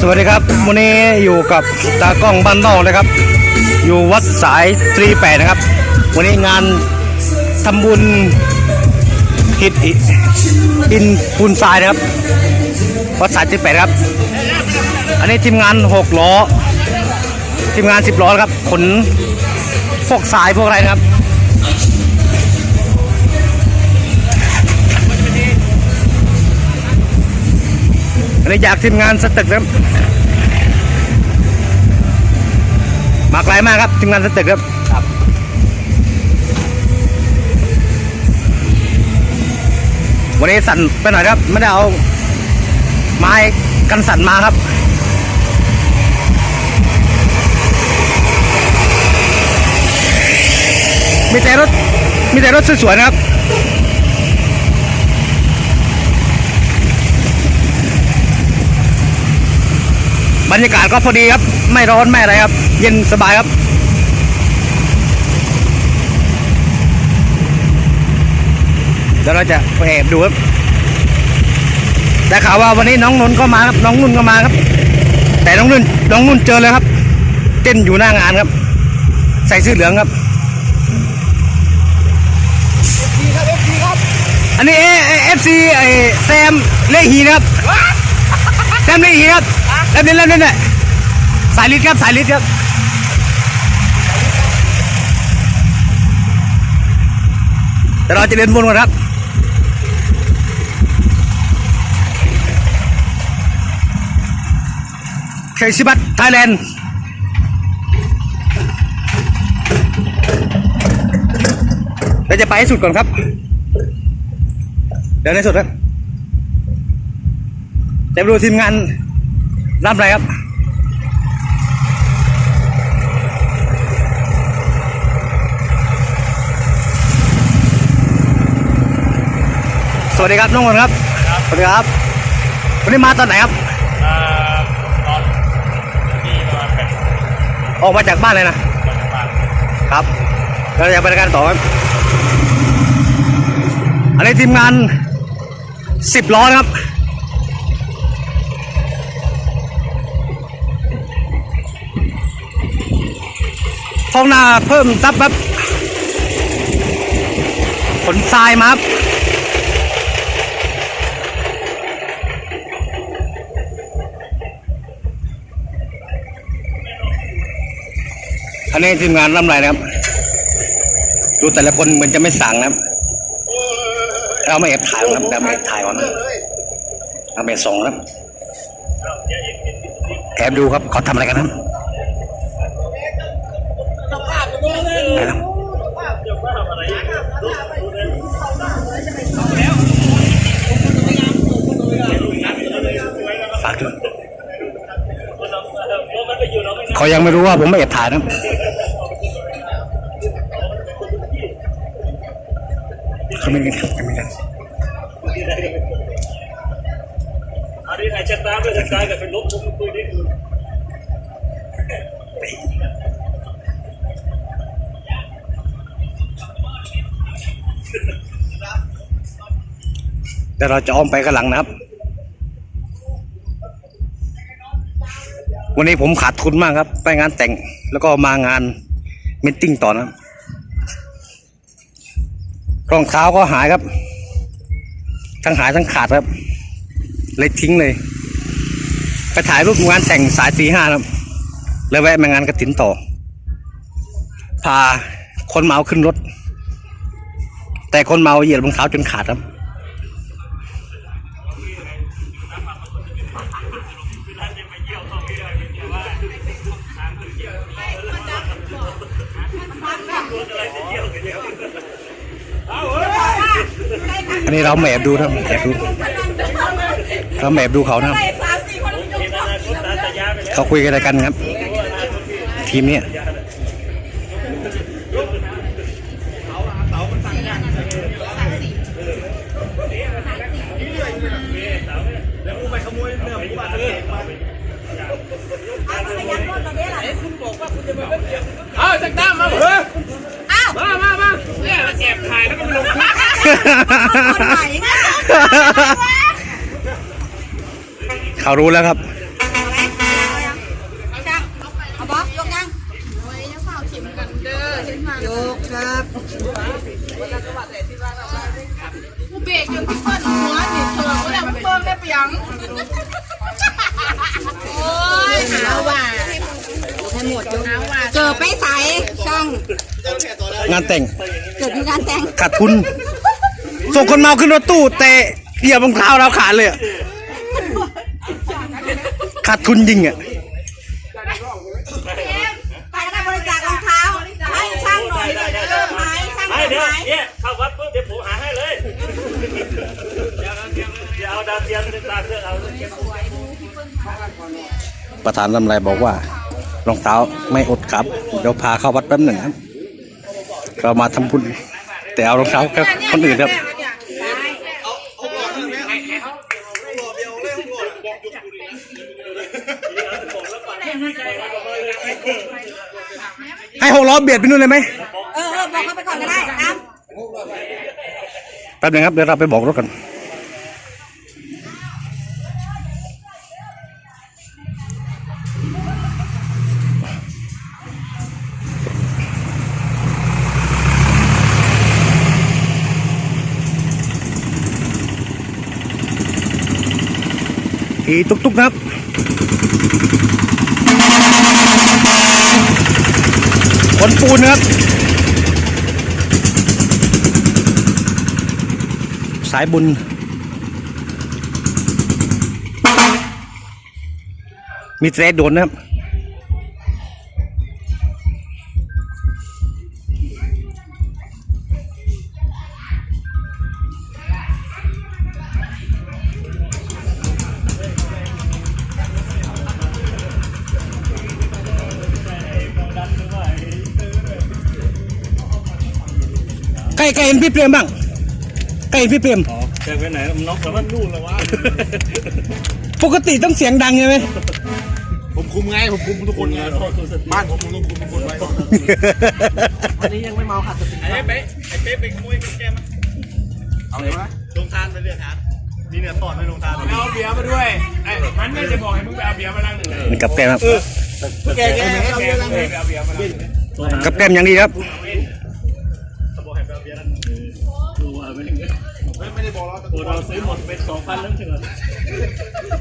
สวัสดีครับวันนี้อยู่กับตากล้องบ้านนอกนะครับ อยู่วัดสายตรีแปดนะครับ วันนี้งานทำบุญหิดอินปูนทรายนะครับ วัดสายตรีแปดครับ อันนี้ทีมงานหกล้อ ทีมงานสิบล้อนครับขนพวกทรายพวกอะไรนะครับ นนี้จากทีมงานสตึกครับมาไกลมากครับทีมงานสตึกครับครับวันนี้สั่นไปหน่อยครับไม่ได้เอาไม้กันสั่นมาครับมีแต่รถมีแต่รถสวยๆนะครับ บรรยากาศก็พอดีครับ ไม่ร้อนไม่อะไรครับ เย็นสบายครับเดี๋ยวเราจะไปแอบดูครับได้ข่าวว่าวันนี้น้องนนก็มาครับ น้องนุ่นก็มาครับ แต่น้องนุ่นน้องนุ่นเจอเลยครับ เต้นอยู่หน้างานครับ ใส่เสื้อเหลืองครับอันนี้เอฟซีไอแซมเล่ฮีนะครับแซมเล่ฮีครับ ล้วนี่แล้วนี่เนี่ยสายลิดครับสายลิดครับเดี๋ยวเราจะเดินบนกันครับเคชิบัตไทยแลนด์เราจะไปให้สุดก่อนครับ เดี๋ยวในสุดครับจะไปดูทีมงาน รับอะไรครับสวัสดีครับน้องมนครับ สวัสดีครับ วันนี้มาตอนไหนครับอ่าตอนที่ประมาณแปดโมงออกมาจากบ้านเลยนะจากบ้านครับเราจะไปรายการต่อครับ อันนี้ทีมงานสิบล้อนะครับ องนาเพิ่มซับครับขนทรายมาครับอันนี้ทีมงานร่ำไรนะครับ ดูแต่ละคนเหมือนจะไม่สั่งนะครับ เราไม่แอบถ่ายนะครับเราไม่แอบถ่ายก่อนนะเราไม่ส่งนะครับแอบดูครับเขาทำอะไรกันนะ ฝากด้วยเขายังไม่รู้ว่าผมไม่แอบถ่ายนะครับเขาไม่มีครับไม่มีครับอันนี้ไอ้ชัดตาด้วยชัดตากับเป็นลบผมคุยได้คือเดี๋ ยวเราจะอ้อมไปข้างหลังนะครับ วันนี้ผมขาดทุนมากครับไปงานแต่งแล้วก็มางานมิทติ้งต่อนะครับรองเท้าก็หายครับ ทั้งหายทั้งขาดครับ เลยทิ้งเลย ไปถ่ายรูปงานแต่งสายตีห้าครับ แล้วแวะมางานกระถินต่อ พาคนเมาขึ้นรถ แต่คนเมาเหยียบรองเท้าจนขาดครับ อันนี้เราแอบดูนะแอบดูเราแอบดูเขานะครับสามสี่คนยกมือตาตายาไปแล้วเขาคุยกันอะไรกันครับ ทีมเนี้ยอ้าวจักรตั้มมาเฮ้ย ไหนนะเขารู้แล้วครับเอาบล็อกยกยังยกครับกูเบรกจนพี่เปิ้ลหัวติดเถิงแล้วมันเปิ้ลได้เปียงโอ้ยหาว่าให้หมดยกเกิดไปใสช่างงานแต่ง เกิดมีการแต่งขาดทุน ส่งคนเมาขึ้นรถตู้แต่เหยียบรองเท้าเราขาดเลยอะขาดทุนจริงอะไปได้บริจาครองเท้าให้ช่างหน่อยเออหายช่างหไอ้ายเดี๋ยวหายเนี่ยเข้าวัดปุ๊บเดี๋ยวผมหาให้เลยเดี๋ยวเอาดาวเทียมเป็นตาเครื่องเอาประธานลำไรบอกว่ารองเท้าไม่อดครับ เดี๋ยวพาเข้าวัดแป๊บหนึ่งครับ เรามาทำบุญแต่เอารองเท้ากับคนอื่นครับ ให้หกล้อเบียดไปนู่นเลยไหมเออเออบอกเขาไปก่อนก็ได้นะแป๊บหนึงครับเดี๋ยวเราไปบอกรถกันอีตุกตุกนะครับค นปูนนะครับ สายบุญ มีเทรดโดนนะครับ ใกล้ใกล้เห็นพี่เปรมบ้างใกล้เห็นพี่เปรมแกไปไหนน้องสามารถนู่นแล้ววะ ปกติต้องเสียงดังใช่ไหมผมคุมไงผมคุมทุกคนไงบ้านผมผมต้องคุมทุกคนไว้วันนี้ยังไม่เมาขาดสติไอ้เป๊ะไอ้เป๊ะไปขโมยกุญแจมาเอาเลยวะลงทานไปเรื่อยครับมีเนื้อตอดไม่ลงทานเอาเบียร์มาด้วยไอ้มันไม่จะบอกให้มึงไปเอาเบียร์มาล้างหนึ่งเลยนี่กับแกมครับแกแกเอาเบียร์ล้างหนึ่งเอาเบียร์มาล้างหนึ่งกับแกมอย่างดีครับ ดูว่าไม่ถึงไม่ได้บอกเราตัวเราซื้อหมดเป็นสองพันแล้วถึง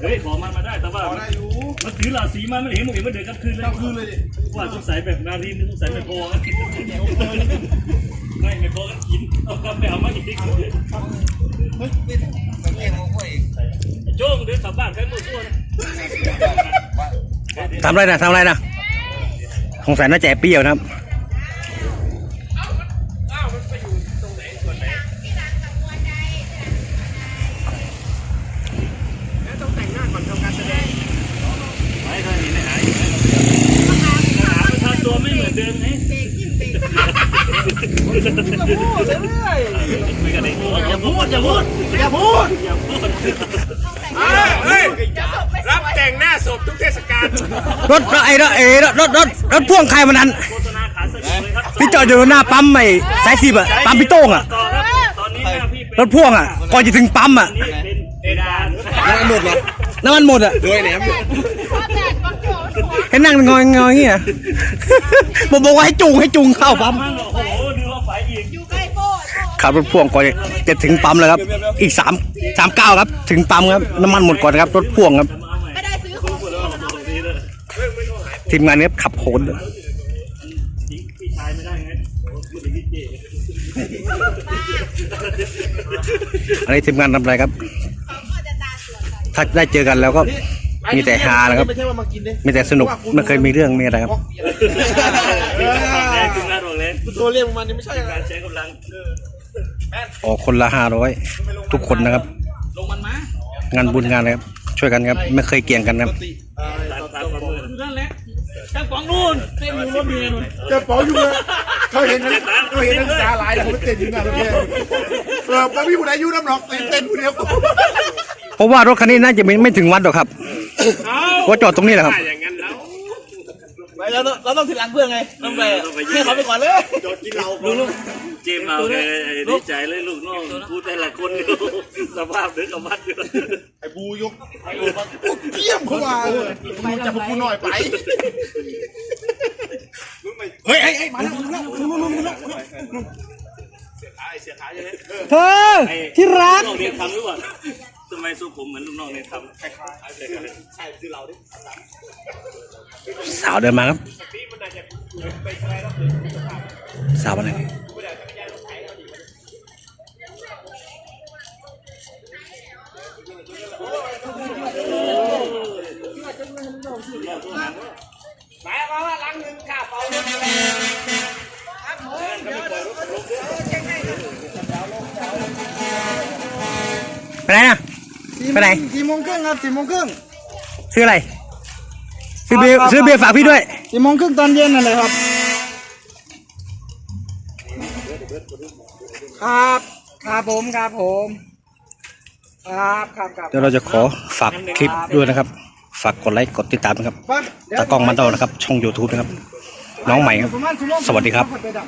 เฮ้ยบอกมันมาได้แต่ว่า ได้อยู่มันถือหลาสีมาไม่เห็นมึงเห็นมันเดินกลับคืนเลยคืนเลยดิว่าสงสัยแบบนารินสงสัยไม่พอไม่ไม่พอกันกินเอากลับไปเอามาอีกทีโจ้งเดินกลับบ้านแค่มือตัวนะทำไรนะทำไรนะสงสัยน่าจะแอบเปรี้ยวนะครับ คุยกันได้อย่าพูดอย่าพูดอย่าพูดอย่าพูดเฮ้ยรับแต่งหน้าศพทุกเทศกาลรถรถไอ้รถเอรถรถรถรถพ่วงใครมันนั้นพี่จอดอยู่หน้าปั๊มไอ้สายสิบอะปั๊มพี่โต้งอะต่อครับตอนนี้รถพ่วงอะก่อนจะถึงปั๊มอะนี่เป็นเอดานหมดเหรอน้ำมันหมดอะด้วยแหนมพ่อแดดก็โกรธหัวให้นั่งงอยงอยอย่างเงี้ยบอกบอกว่าให้จูงให้จูงเข้าปั๊ม ขับรถพ่วงก่อนจะถึงปั๊มแล้วครับ อีกสามสามเก้าครับ ถึงปั๊มครับน้ำมันหมดก่อนครับรถพ่วงครับทีมงานนี้ขับโขนเลยพี่ชายไม่ได้ไงโอ้โหพูดอย่างนี้เจ๊อันนี้ทีมงานทำอะไรครับ ถ้าได้เจอกันแล้วก็มีแต่ฮานะครับไม่แต่สนุกไม่เคยมีเรื่องมีอะไรครับแรงถึงงานโรงเรียนตัวเรียกมันนี่ไม่ใช่การใช้กำลัง ออกคนละห้าร้อยทุกคนนะครับ ลงมันมางานบุญงานอะไรครับ ช่วยกันครับ ไม่เคยเกี่ยงกันครับติตามตามความมือนั่นแหละช่างฟองนู่นเต้นอยู่รถเมียนู่นเจะป๋ออยู่เลยเขาเห็นเขาเห็นนักศึกษาหลายผมเต้นอยู่งานโรงเรียนเออพอพี่ผู้ใดอยู่น้ำหนอกเต้นผู้เดียวกูเพราะว่ารถคันนี้น่าจะไม่ไม่ถึงวัดหรอกครับว่าจอดตรงนี้แหละครับ อย่างนั้นแล้ว ไม่ไม่เราต้องเราต้องทีหลังเพื่อนไงต้องไปให้เขาไปก่อนเลยโดนกินเราลุงลุงเจมเอาเลยดีใจเลยลูกน้องพูดแต่ละคนอยู่สภาพเดือดกับมัดอยู่ไอ้บูยกไอ้บูมาโอ้เกี่ยมเข้ามาเลยมึงจับพวกกูหน่อยไปเฮ้ยไอ้ไอ้มาแล้วมาแล้วลุงลุงลุงลุงลุงเธอที่รักน้องเนี่ยทำหรือเปล่าทำไมสู้ผมเหมือนลูกน้องเนี่ยทำ สาวเดินมาครับ สาวอะไรไปไหนน่ะไปไหนสี่โมงครึ่งครับสี่โมงครึ่งซื้ออะไร ซื้อเบียร์ซื้อเบียร์ฝากพี่ด้วยสี่โมงครึ่งตอนเย็นนั่นเลยครับ ครับครับผมครับผม ครับครับครับเดี๋ยวเราจะขอฝากคลิปด้วยนะครับ ฝากกดไลค์กดติดตามนะครับปั๊บเดี๋ยวตากล้องมันโตนะครับ ช่อง YouTube นะครับ น้องใหม่ครับประมาณชั่วโมงสวัสดีครับไปดับ